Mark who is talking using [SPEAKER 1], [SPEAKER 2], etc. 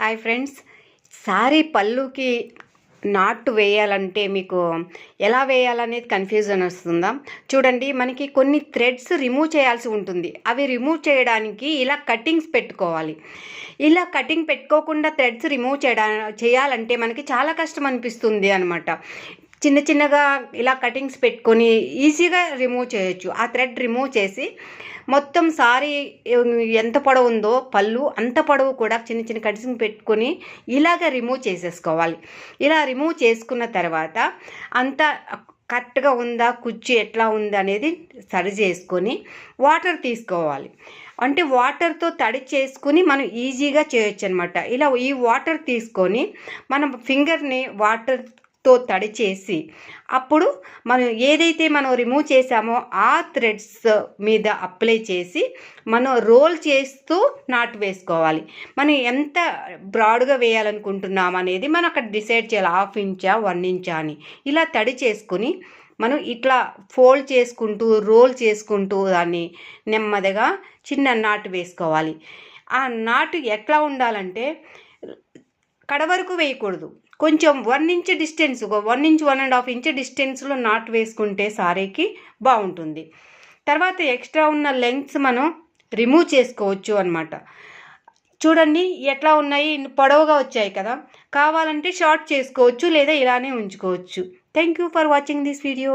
[SPEAKER 1] Hi friends. Sorry పళ్ళుకి నాటు వేయాలంటే మీకు ఎలా వేయాలనేది కన్ఫ్యూజన్ వస్తుందా? చూడండి మనకి కొన్ని థ్రెడ్స్ రిమూవ్ చేయాల్సి ఉంటుంది. అవి రిమూవ్ చేయడానికి ఇలా కటింగ్స్ పెట్టుకోవాలి. ఇలా కటింగ్ పెట్టుకోకుండా థ్రెడ్స్ రిమూవ్ చేయడా చేయాలంటే మనకి చాలా కష్టం అనిపిస్తుంది అనమాట చిన్న చిన్నగా ఇలా కటింగ్స్ పెట్టుకొని ఈజీగా రిమూవ్ చేయొచ్చు. ఆ థ్రెడ్ రిమూవ్ చేసి మొత్తం సారీ ఎంత పొడవు ఉందో పళ్ళు అంత పొడవు కూడా చిన్న చిన్న కటింగ్ పెట్టుకొని ఇలాగ రిమూవ్ చేసేసుకోవాలి. ఇలా రిమూవ్ చేసుకున్న తర్వాత అంత కరెక్ట్గా ఉందా కుర్చీ ఎట్లా ఉంది అనేది సరి చేసుకొని వాటర్ తీసుకోవాలి. అంటే వాటర్తో తడి చేసుకుని మనం ఈజీగా చేయొచ్చు అనమాట ఇలా ఈ వాటర్ తీసుకొని మనం ఫింగర్ని వాటర్ తో తడి చేసి అప్పుడు మనం ఏదైతే మనం రిమూవ్ చేసామో ఆ థ్రెడ్స్ మీద అప్లై చేసి మనం రోల్ చేస్తూ నాటు వేసుకోవాలి. మనం ఎంత బ్రాడ్గా వేయాలనుకుంటున్నాం అనేది మనం అక్కడ డిసైడ్ చేయాలి. హాఫ్ ఇంచా వన్ ఇంచా అని. ఇలా తడి చేసుకుని మనం ఇట్లా ఫోల్డ్ చేసుకుంటూ రోల్ చేసుకుంటూ దాన్ని నెమ్మదిగా చిన్న నాటు వేసుకోవాలి. ఆ నాటు ఎట్లా ఉండాలంటే కడ వరకు వేయకూడదు. కొంచెం one inch distance one inch one and half inch డిస్టెన్స్లో నాట్ వేసుకుంటే సారీకి బాగుంటుంది. తర్వాత ఎక్స్ట్రా ఉన్న లెంగ్త్స్ మనం రిమూవ్ చేసుకోవచ్చు అనమాట చూడండి ఎట్లా ఉన్నాయి? పొడవుగా వచ్చాయి కదా. కావాలంటే షార్ట్ చేసుకోవచ్చు లేదా ఇలానే ఉంచుకోవచ్చు. Thank you for watching this video